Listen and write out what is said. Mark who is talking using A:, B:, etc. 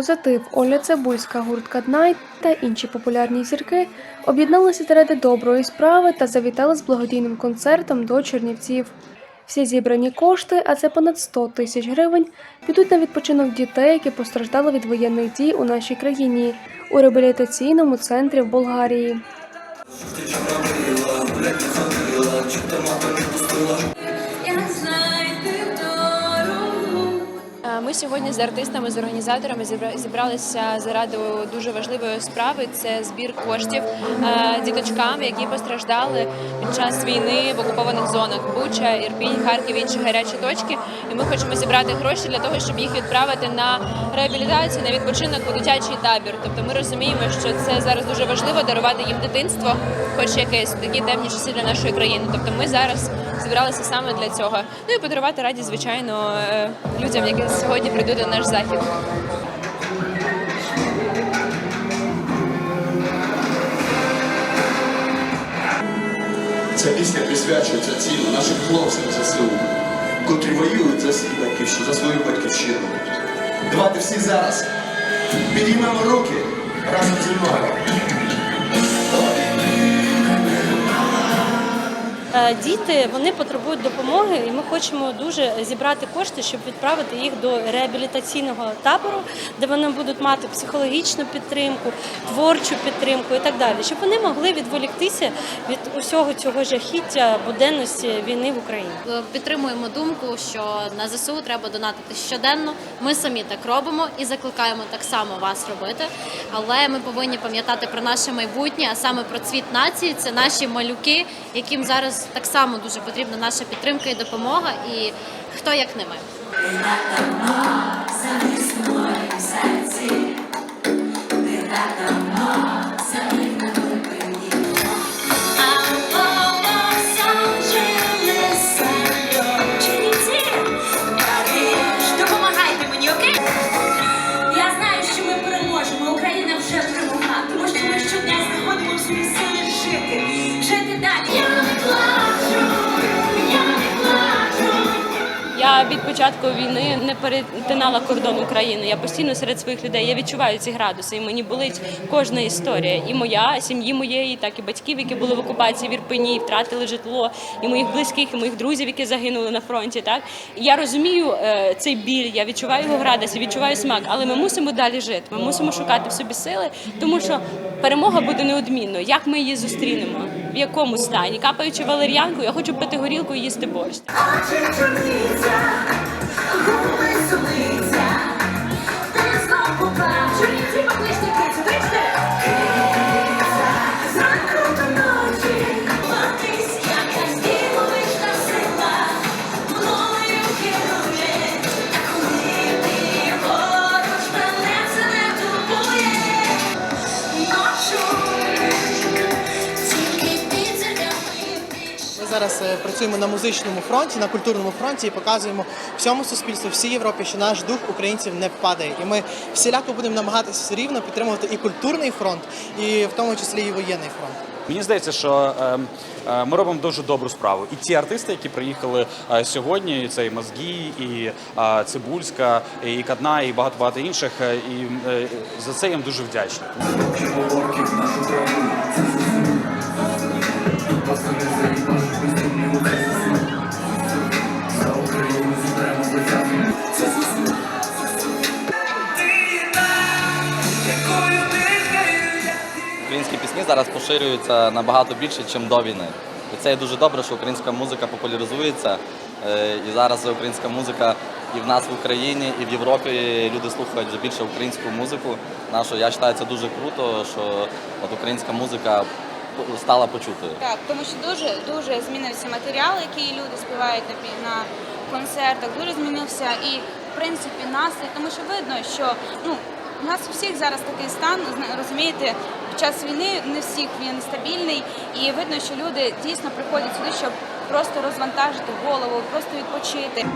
A: позитив, Оля Цибульська, гуртка Днайт та інші популярні зірки об'єдналися заради доброї справи та завітали з благодійним концертом до Чернівців. Всі зібрані кошти, а це понад 100 тисяч гривень, підуть на відпочинок дітей, які постраждали від воєнних дій у нашій країні у реабілітаційному центрі в Болгарії.
B: Ми сьогодні з артистами, з організаторами зібра- зібралися заради дуже важливої справи. Це збір коштів е, діточкам, які постраждали під час війни в окупованих зонах Буча, Ірпінь, Харків, інші гарячі точки. І ми хочемо зібрати гроші для того, щоб їх відправити на реабілітацію, на відпочинок у дитячий табір. Тобто ми розуміємо, що це зараз дуже важливо дарувати їм дитинство, хоч якесь такі темні часи для нашої країни. Тобто ми зараз зібралися саме для цього. Ну і подарувати радість, звичайно, е, людям, які сьогодні прийдуть на наш захід.
C: Ця пісня присвячується цілу нашим хлопцям ЗСУ, котрі воюють за свій батьківщину, за свою батьківщину. Давайте всі зараз підіймемо руки разом зі мною.
D: Діти вони потребують допомоги, і ми хочемо дуже зібрати кошти, щоб відправити їх до реабілітаційного табору, де вони будуть мати психологічну підтримку, творчу підтримку і так далі, щоб вони могли відволіктися від усього цього жахіття буденності війни в Україні.
E: Підтримуємо думку, що на ЗСУ треба донатити щоденно. Ми самі так робимо і закликаємо так само вас робити. Але ми повинні пам'ятати про наше майбутнє, а саме про цвіт нації. Це наші малюки, яким зараз так само дуже потрібна наша підтримка і допомога. І хто як не ми.
D: Початку війни не перетинала кордон України. Я постійно серед своїх людей. Я відчуваю ці градуси, і мені болить кожна історія. І моя, сім'ї моєї, так і батьків, які були в окупації в Ірпені, і втратили житло, і моїх близьких, і моїх друзів, які загинули на фронті. Так я розумію е, цей біль, я відчуваю його градус, я відчуваю смак, але ми мусимо далі жити. Ми мусимо шукати в собі сили, тому що перемога буде неодмінно. Як ми її зустрінемо? В якому стані? Капаючи валер'янку, я хочу пити горілку і їсти борщ.
F: Очі чорниця,
G: зараз е, працюємо на музичному фронті, на культурному фронті і показуємо всьому суспільству, всій Європі, що наш дух українців не впадає. І ми всіляко будемо намагатися все рівно підтримувати і культурний фронт, і в тому числі і воєнний фронт.
H: Мені здається, що е, е, ми робимо дуже добру справу. І ті артисти, які приїхали е, сьогодні, це і Мозгі, і е, Цибульська, і Кадна, і багато багато інших. е, І е, за це я їм дуже вдячний.
I: Українські пісні зараз поширюються набагато більше, ніж до війни. І це є дуже добре, що українська музика популяризується. Е, І зараз українська музика і в нас в Україні, і в Європі люди слухають більше українську музику. Нашу я вважаю, це дуже круто, що от українська музика стала почутою.
J: Так, тому що дуже дуже змінився матеріал, який люди співають на, пі- на концертах. Дуже змінився і в принципі настрій, тому що видно, що ну у нас у всіх зараз такий стан, розумієте, під час війни не всіх він стабільний, і видно, що люди дійсно приходять сюди, щоб просто розвантажити голову, просто відпочити.